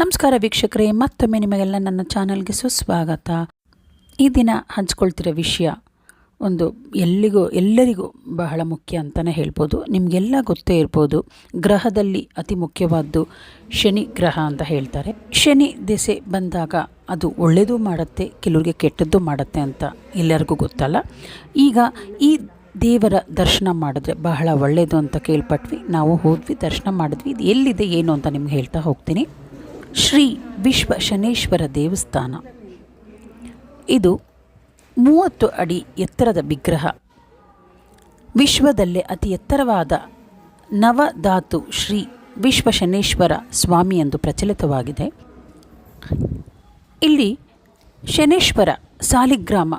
ನಮಸ್ಕಾರ ವೀಕ್ಷಕರೇ, ಮತ್ತೊಮ್ಮೆ ನಿಮಗೆಲ್ಲ ನನ್ನ ಚಾನಲ್ಗೆ ಸುಸ್ವಾಗತ. ಈ ದಿನ ಹಂಚ್ಕೊಳ್ತಿರೋ ವಿಷಯ ಒಂದು ಎಲ್ಲಿಗೂ, ಎಲ್ಲರಿಗೂ ಬಹಳ ಮುಖ್ಯ ಅಂತಲೇ ಹೇಳ್ಬೋದು. ನಿಮಗೆಲ್ಲ ಗೊತ್ತೇ ಇರ್ಬೋದು, ಗ್ರಹದಲ್ಲಿ ಅತಿ ಮುಖ್ಯವಾದ್ದು ಶನಿ ಗ್ರಹ ಅಂತ ಹೇಳ್ತಾರೆ. ಶನಿ ದೆಸೆ ಬಂದಾಗ ಅದು ಒಳ್ಳೆಯದು ಮಾಡುತ್ತೆ, ಕೆಲವರಿಗೆ ಕೆಟ್ಟದ್ದು ಮಾಡುತ್ತೆ ಅಂತ ಎಲ್ಲರಿಗೂ ಗೊತ್ತಲ್ಲ. ಈಗ ಈ ದೇವರ ದರ್ಶನ ಮಾಡಿದ್ರೆ ಬಹಳ ಒಳ್ಳೆಯದು ಅಂತ ಕೇಳ್ಪಟ್ವಿ. ನಾವು ಹೋದ್ವಿ, ದರ್ಶನ ಮಾಡಿದ್ವಿ. ಇದು ಎಲ್ಲಿದೆ, ಏನು ಅಂತ ನಿಮ್ಗೆ ಹೇಳ್ತಾ ಹೋಗ್ತೀನಿ. ಶ್ರೀ ವಿಶ್ವ ಶನೇಶ್ವರ ದೇವಸ್ಥಾನ. ಇದು ಮೂವತ್ತು ಅಡಿ ಎತ್ತರದ ವಿಗ್ರಹ. ವಿಶ್ವದಲ್ಲೇ ಅತಿ ಎತ್ತರವಾದ ನವಧಾತು ಶ್ರೀ ವಿಶ್ವ ಶನೇಶ್ವರ ಸ್ವಾಮಿ ಎಂದು ಪ್ರಚಲಿತವಾಗಿದೆ. ಇಲ್ಲಿ ಶನೇಶ್ವರ ಸಾಲಿಗ್ರಾಮ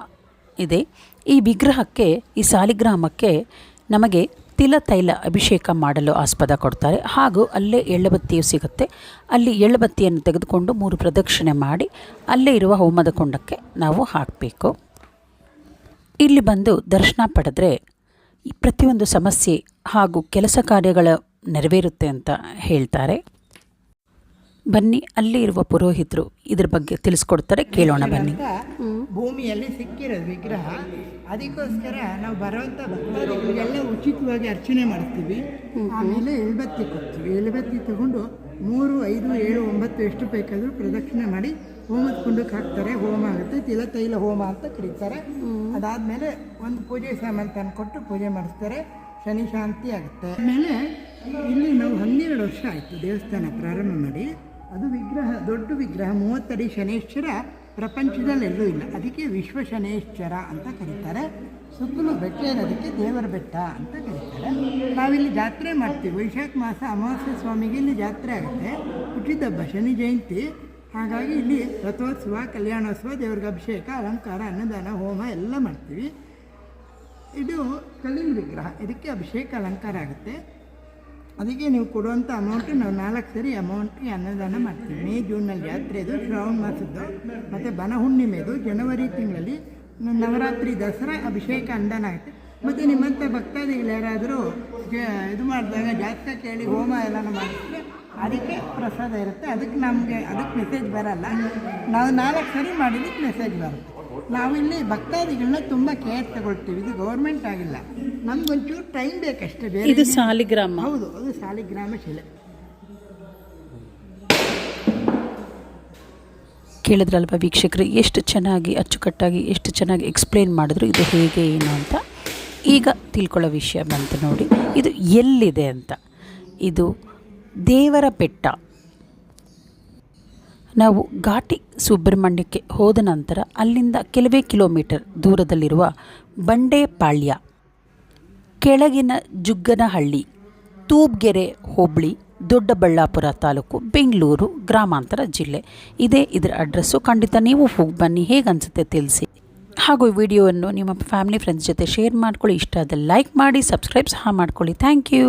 ಇದೆ. ಈ ವಿಗ್ರಹಕ್ಕೆ, ಈ ಸಾಲಿಗ್ರಾಮಕ್ಕೆ ನಮಗೆ ತಿಲ ತೈಲ ಅಭಿಷೇಕ ಮಾಡಲು ಆಸ್ಪದ ಕೊಡ್ತಾರೆ. ಹಾಗೂ ಅಲ್ಲೇ ಎಳ್ಳಬತ್ತಿಯು ಸಿಗುತ್ತೆ. ಅಲ್ಲಿ ಎಳ್ಳಬತ್ತಿಯನ್ನು ತೆಗೆದುಕೊಂಡು ಮೂರು ಪ್ರದಕ್ಷಿಣೆ ಮಾಡಿ ಅಲ್ಲೇ ಇರುವ ಹೋಮದ ಕುಂಡಕ್ಕೆ ನಾವು ಹಾಕಬೇಕು. ಇಲ್ಲಿ ಬಂದು ದರ್ಶನ ಪಡೆದ್ರೆ ಪ್ರತಿಯೊಂದು ಸಮಸ್ಯೆ ಹಾಗೂ ಕೆಲಸ ಕಾರ್ಯಗಳ ನೆರವೇರುತ್ತೆ ಅಂತ ಹೇಳ್ತಾರೆ. ಬನ್ನಿ, ಅಲ್ಲಿ ಇರುವ ಪುರೋಹಿತರು ಇದ್ರ ಬಗ್ಗೆ ತಿಳಿಸ್ಕೊಡ್ತಾರೆ, ಕೇಳೋಣ ಬನ್ನಿ. ಭೂಮಿಯಲ್ಲಿ ಸಿಕ್ಕಿರೋದು ವಿಗ್ರಹ, ಅದಕ್ಕೋಸ್ಕರ ನಾವು ಬರುವಂಥ ಭಕ್ತಾದಿಗಳಿಗೆಲ್ಲ ಉಚಿತವಾಗಿ ಅರ್ಚನೆ ಮಾಡ್ತೀವಿ. ಆಮೇಲೆ ಎಳ್ಬತ್ತಿ ಕೊಡ್ತೀವಿ. ಎಳ್ಬತ್ತಿ ತಗೊಂಡು ಮೂರು, ಐದು, ಏಳು, ಒಂಬತ್ತು ಎಷ್ಟು ಬೇಕಾದರೂ ಪ್ರದಕ್ಷಿಣೆ ಮಾಡಿ ಹೋಮದ ಕುಂಡಕ್ಕೆ ಹಾಕ್ತಾರೆ. ಹೋಮ ಆಗುತ್ತೆ. ತಿಲ ತೈಲ ಹೋಮ ಅಂತ ಕರೀತಾರೆ. ಅದಾದಮೇಲೆ ಒಂದು ಪೂಜೆ ಸಾಮಾನು ತಂದು ಕೊಟ್ಟು ಪೂಜೆ ಮಾಡಿಸ್ತಾರೆ. ಶನಿ ಶಾಂತಿ ಆಗುತ್ತೆ. ಆಮೇಲೆ ಇಲ್ಲಿ ನಾವು ಹನ್ನೆರಡು ವರ್ಷ ಆಯಿತು ದೇವಸ್ಥಾನ ಪ್ರಾರಂಭ ಮಾಡಿ. ಅದು ವಿಗ್ರಹ, ದೊಡ್ಡ ವಿಗ್ರಹ, ಮೂವತ್ತಡಿ ಶನೇಶ್ವರ ಪ್ರಪಂಚದಲ್ಲೆಲ್ಲೂ ಇಲ್ಲ. ಅದಕ್ಕೆ ವಿಶ್ವ ಶನೇಶ್ವರ ಅಂತ ಕರೀತಾರೆ. ಸುತ್ತಲೂ ಬೆಟ್ಟ ಇರೋದಕ್ಕೆ ದೇವರ ಬೆಟ್ಟ ಅಂತ ಕರೀತಾರೆ. ನಾವಿಲ್ಲಿ ಜಾತ್ರೆ ಮಾಡ್ತೀವಿ. ವೈಶಾಖ ಮಾಸ ಅಮಾವಾಸ್ಯ ಸ್ವಾಮಿಗೆ ಇಲ್ಲಿ ಜಾತ್ರೆ ಆಗುತ್ತೆ. ಹುಟ್ಟಿದ ಹಬ್ಬ ಶನಿ ಜಯಂತಿ. ಹಾಗಾಗಿ ಇಲ್ಲಿ ರಥೋತ್ಸವ, ಕಲ್ಯಾಣೋತ್ಸವ, ದೇವ್ರಿಗೆ ಅಭಿಷೇಕ, ಅಲಂಕಾರ, ಅನ್ನದಾನ, ಹೋಮ ಎಲ್ಲ ಮಾಡ್ತೀವಿ. ಇದು ಕಲ್ಲಿನ ವಿಗ್ರಹ. ಇದಕ್ಕೆ ಅಭಿಷೇಕ, ಅಲಂಕಾರ ಆಗುತ್ತೆ. ಅದಕ್ಕೆ ನೀವು ಕೊಡುವಂಥ ಅಮೌಂಟು ನಾವು ನಾಲ್ಕು ಸರಿ ಅಮೌಂಟ್ಗೆ ಅನ್ನದಾನ ಮಾಡ್ತೀವಿ. ಮೇ ಜೂನಲ್ಲಿ ಜಾತ್ರೆ ಇದು ಶ್ರಾವಣ ಮಾಸದ್ದು, ಮತ್ತು ಬನ ಹುಣ್ಣಿಮೆದು ಜನವರಿ ತಿಂಗಳಲ್ಲಿ ನವರಾತ್ರಿ ದಸರಾ ಅಭಿಷೇಕ ಅನ್ನದಾನ ಆಗುತ್ತೆ. ಮತ್ತು ನಿಮ್ಮಂಥ ಭಕ್ತಾದಿಗಳು ಯಾರಾದರೂ ಇದು ಮಾಡಿದಾಗ ಜಾತ್ರೆ ಕೇಳಿ ಹೋಮ ಎಲ್ಲ ಮಾಡಿದ್ರೆ ಅದಕ್ಕೆ ಪ್ರಸಾದ ಇರುತ್ತೆ. ಅದಕ್ಕೆ ನಮಗೆ, ಅದಕ್ಕೆ ಮೆಸೇಜ್ ಬರಲ್ಲ. ನಾವು ನಾಲ್ಕು ಸರಿ ಮಾಡಿದ್ದಕ್ಕೆ ಮೆಸೇಜ್ ಬರುತ್ತೆ. ನಾವಿಲ್ಲಿ ಭಕ್ತಾದಿಗಳನ್ನ ತುಂಬ ಕೇರ್ ತಗೊಳ್ತೀವಿ. ಇದು ಗೌರ್ಮೆಂಟ್ ಆಗಿಲ್ಲ. ನಮ್ಗೊಂಚೂರು ಟೈಮ್ ಬೇಕಷ್ಟೇ ಬೇರೆ ಇದು ಸಾಲಿಗ್ರಾಮ. ಹೌದು ಅದು ಸಾಲಿಗ್ರಾಮ ಶಿಲೆ. ಕೇಳಿದ್ರಲ್ವ ವೀಕ್ಷಕರು ಎಷ್ಟು ಚೆನ್ನಾಗಿ ಅಚ್ಚುಕಟ್ಟಾಗಿ ಎಷ್ಟು ಚೆನ್ನಾಗಿ ಎಕ್ಸ್ಪ್ಲೇನ್ ಮಾಡಿದ್ರು ಇದು ಹೇಗೆ ಏನು ಅಂತ. ಈಗ ತಿಳ್ಕೊಳ್ಳೋ ವಿಷಯ ಬಂತು ನೋಡಿ. ಇದು ಎಲ್ಲಿದೆ ಅಂತ. ಇದು ದೇವರ ಬೆಟ್ಟ. ನಾವು ಘಾಟಿ ಸುಬ್ರಹ್ಮಣ್ಯಕ್ಕೆ ಹೋದ ನಂತರ ಅಲ್ಲಿಂದ ಕೆಲವೇ ಕಿಲೋಮೀಟರ್ ದೂರದಲ್ಲಿರುವ ಬಂಡೇಪಾಳ್ಯ, ಕೆಳಗಿನ ಜುಗ್ಗನಹಳ್ಳಿ, ತೂಬ್ಗೆರೆ ಹೋಬಳಿ, ದೊಡ್ಡಬಳ್ಳಾಪುರ ತಾಲೂಕು, ಬೆಂಗಳೂರು ಗ್ರಾಮಾಂತರ ಜಿಲ್ಲೆ. ಇದೇ ಇದರ ಅಡ್ರೆಸ್ಸು. ಖಂಡಿತ ನೀವು ಹೋಗಿ ಬನ್ನಿ. ಹೇಗನ್ಸುತ್ತೆ ತಿಳಿಸಿ. ಹಾಗೂ ಈ ವಿಡಿಯೋವನ್ನು ನಿಮ್ಮ ಫ್ಯಾಮಿಲಿ, ಫ್ರೆಂಡ್ಸ್ ಜೊತೆ ಶೇರ್ ಮಾಡ್ಕೊಳ್ಳಿ. ಇಷ್ಟ ಆದರೆ ಲೈಕ್ ಮಾಡಿ, ಸಬ್ಸ್ಕ್ರೈಬ್ ಸಹ ಮಾಡ್ಕೊಳ್ಳಿ. Thank you.